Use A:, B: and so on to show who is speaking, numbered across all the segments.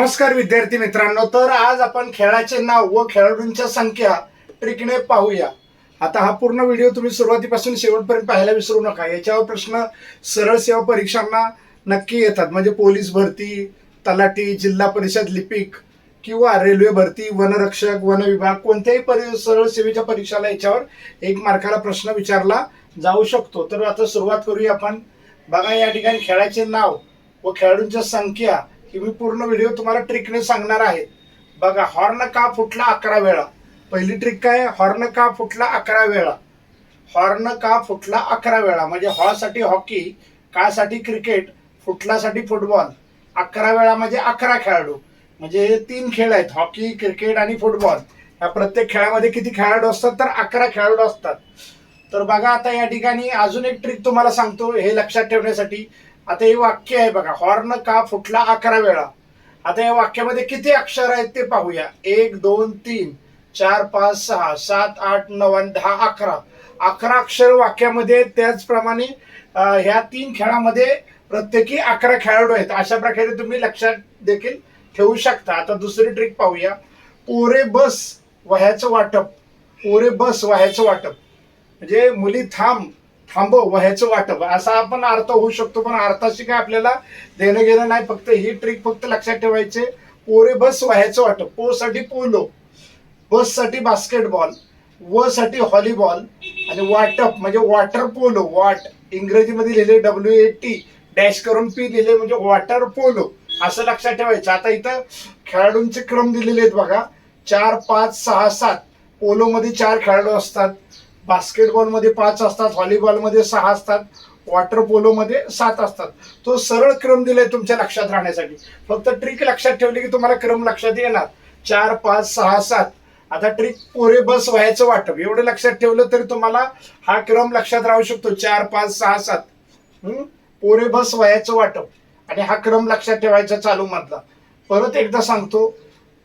A: नमस्कार विद्यार्थी मित्रांनो तर आज आपण खेळाचे नाव व खेळाडूंच्या संख्या ट्रिकने पाहूया. आता हा पूर्ण व्हिडिओ तुम्ही सुरुवातीपासून शेवटपर्यंत पाहायला विसरू नका. याच्यावर प्रश्न सरळ सेवा परीक्षांना नक्की येतात. म्हणजे पोलीस भरती तलाठी जिल्हा परिषद लिपिक किंवा रेल्वे भरती वनरक्षक वन विभाग कोणत्याही परि सरळ सेवेच्या परीक्षाला याच्यावर एक मार्काला प्रश्न विचारला जाऊ शकतो. तर आता सुरुवात करूया आपण. बघा या ठिकाणी खेळाचे नाव व खेळाडूंच्या संख्या ही मी पूर्ण व्हिडिओ तुम्हाला ट्रिकने सांगणार आहे. बघा हॉर्न का फुटला अकरा वेळा? पहिली ट्रिक काय हॉर्न का फुटला अकरा वेळा? हॉर्न का फुटला अकरा वेळा? म्हणजे हॉसाठी हॉकी कासाठी क्रिकेट फुटलासाठी फुटबॉल. अकरा वेळा म्हणजे अकरा खेळाडू. म्हणजे हे तीन खेळ आहेत हॉकी क्रिकेट आणि फुटबॉल. या प्रत्येक खेळामध्ये किती खेळाडू असतात? तर अकरा खेळाडू असतात. तर बघा आता या ठिकाणी अजून एक ट्रिक तुम्हाला सांगतो हे लक्षात ठेवण्यासाठी. आता हे वाक्य आहे बघा हॉर्न का फुटला अकरा वेळा. आता या वाक्यामध्ये किती अक्षर आहेत ते पाहूया. एक दोन तीन चार पाच सहा सात आठ नऊ आणि दहा अकरा. अकरा अक्षर वाक्यामध्ये त्याचप्रमाणे ह्या तीन खेळामध्ये प्रत्येकी अकरा खेळाडू आहेत. अशा प्रकारे तुम्ही लक्षात देखील ठेवू शकता. आता दुसरी ट्रिक पाहूया. पोरे बस वह्याचं वाटप. पोरे बस वह्याचं वाटप. म्हणजे मुली थांब. थांबव ह्याचं वाटप. असा आपण अर्थ होऊ शकतो पण अर्थाशी काय आपल्याला देणं घेणं नाही फक्त ही ट्रिक फक्त लक्षात ठेवायचे. पोरे बस वह्याचं वाटप. पो साठी पोलो बससाठी बास्केटबॉल व साठी व्हॉलीबॉल आणि वाटप म्हणजे वॉटर पोलो वाट इंग्रजीमध्ये लिहिले डब्ल्यू ए टी डॅश करून पी लिहिले म्हणजे वॉटर पोलो असं लक्षात ठेवायचं. आता इथं खेळाडूंचे क्रम दिलेले आहेत बघा. चार पाच सहा सात. पोलोमध्ये चार खेळाडू असतात. बास्केटबॉलमध्ये पाच असतात व्हॉलीबॉलमध्ये सहा असतात वॉटर पोलोमध्ये सात असतात. तो सरळ क्रम दिलाय तुमच्या लक्षात राहण्यासाठी. फक्त ट्रिक लक्षात ठेवली की तुम्हाला क्रम लक्षात येणार. चार पाच सहा सात. आता ट्रिक पोरे बस व्हायचं वाटप. एवढं लक्षात ठेवलं तरी तुम्हाला हा क्रम लक्षात राहू शकतो. चार पाच सहा सात. पोरे बस वयाचं वाटप. आणि हा क्रम लक्षात ठेवायचा चालू मधला. परत एकदा सांगतो.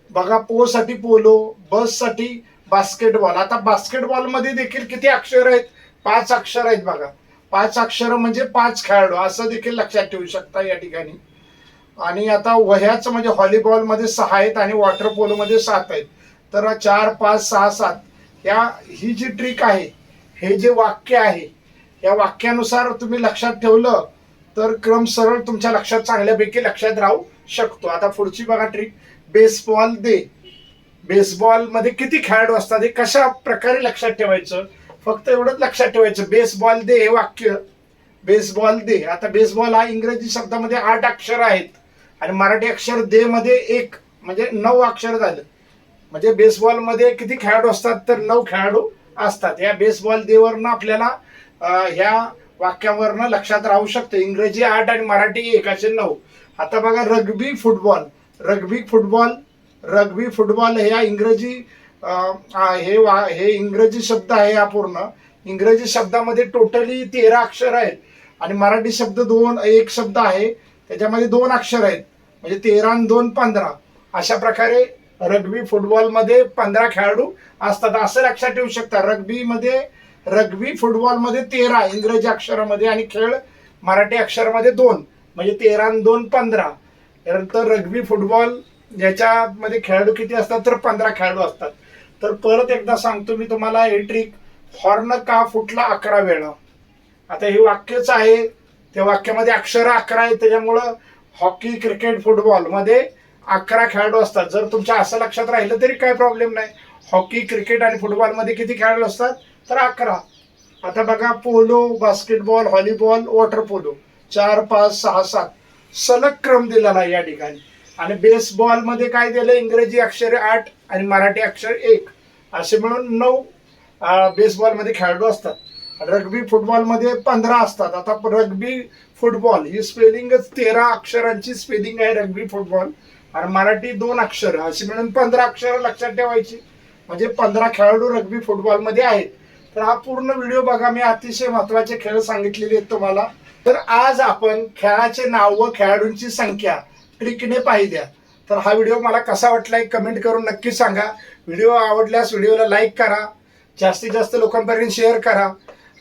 A: बघा पोसाठी पोलो बससाठी बास्केटबॉल. आता बास्केटबॉलमध्ये देखील किती अक्षर आहेत? पाच अक्षर आहेत बघा. पाच अक्षर म्हणजे पाच खेळाडू. असं देखील लक्षात ठेवू शकता या ठिकाणी. आणि आता वह्याच म्हणजे व्हॉलीबॉलमध्ये सहा आहेत आणि वॉटर पोलो मध्ये सात आहेत. तर चार पाच सहा सात. या ही जी ट्रिक आहे हे जे वाक्य आहे या वाक्यानुसार तुम्ही लक्षात ठेवलं तर क्रम सरळ तुमच्या लक्षात चांगल्यापैकी लक्षात राहू शकतो. आता पुढची बघा ट्रिक. बेसबॉल दे. बेसबॉलमध्ये किती खेळाडू असतात हे कशा प्रकारे लक्षात ठेवायचं? फक्त एवढंच लक्षात ठेवायचं. बेसबॉल दे हे वाक्य. बेसबॉल दे. आता बेसबॉल हा इंग्रजी शब्दामध्ये आठ अक्षर आहेत. आणि मराठी अक्षर दे मध्ये एक म्हणजे नऊ अक्षर झालं. म्हणजे बेसबॉलमध्ये किती खेळाडू असतात तर नऊ खेळाडू असतात. या बेसबॉल देवरनं आपल्याला ह्या वाक्यावरनं लक्षात राहू शकतं. इंग्रजी आठ आणि मराठी एक असे नऊ. आता बघा rugby football. Rugby football rugby football ह्या इंग्रजी हे वा हे इंग्रजी शब्द आहे हा पूर्ण. इंग्रजी शब्दामध्ये टोटली तेरा अक्षर आहेत. आणि मराठी शब्द दोन एक शब्द आहे. त्याच्यामध्ये दोन अक्षर आहेत. म्हणजे तेरा आणि दोन पंधरा. अशा प्रकारे रग्बी फुटबॉलमध्ये पंधरा खेळाडू असतात. असं लक्षात ठेवू शकता. रग्बीमध्ये रग्बी फुटबॉलमध्ये तेरा इंग्रजी अक्षरामध्ये आणि खेळ मराठी अक्षरामध्ये दोन. म्हणजे तेरा आणि दोन पंधरा. तर रग्बी फुटबॉल याच्यामध्ये खेळाडू किती असतात तर पंधरा खेळाडू असतात. तर परत एकदा सांगतो मी तुम्हाला हे ट्रिक हॉर्न का फुटला अकरा वेळा. आता हे वाक्यच आहे त्या वाक्यामध्ये अक्षर अकरा आहे त्याच्यामुळं हॉकी क्रिकेट फुटबॉलमध्ये अकरा खेळाडू असतात. जर तुमच्या असं लक्षात राहिलं तरी काय प्रॉब्लेम नाही. हॉकी क्रिकेट आणि फुटबॉलमध्ये किती खेळाडू असतात? तर अकरा. आता बघा polo basketball volleyball water polo चार पाच सहा सात. सलग क्रम दिलेला आहे या ठिकाणी. आणि बेसबॉलमध्ये काय दिलं? इंग्रजी अक्षरे आठ आणि मराठी अक्षर एक. असे मिळून नऊ बेसबॉलमध्ये खेळाडू असतात. रग्बी फुटबॉलमध्ये पंधरा असतात. आता रग्बी फुटबॉल ही स्पेलिंगच तेरा अक्षरांची स्पेलिंग आहे रग्बी फुटबॉल आणि मराठी दोन अक्षर. अशी मिळून पंधरा अक्षर लक्षात ठेवायची. म्हणजे पंधरा खेळाडू रग्बी फुटबॉलमध्ये आहेत. तर हा पूर्ण व्हिडिओ बघा. मी अतिशय महत्त्वाचे खेळ सांगितलेले आहेत तुम्हाला. तर आज आपण खेळाचे नाव व खेळाडूंची संख्या ट्रिकने पाहिल्या तर हा व्हिडिओ मला कसा वाटला एक कमेंट करून नक्की सांगा. व्हिडिओ आवडल्यास व्हिडिओला लाईक करा. जास्तीत जास्त लोकांपर्यंत शेअर करा.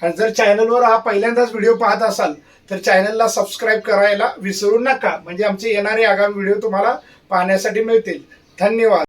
A: आणि जर चॅनलवर हा पहिल्यांदाच व्हिडिओ पाहत असाल तर चॅनलला सबस्क्राईब करायला विसरू नका. म्हणजे आमचे येणारे आगामी व्हिडिओ तुम्हाला पाहण्यासाठी मिळतील. धन्यवाद.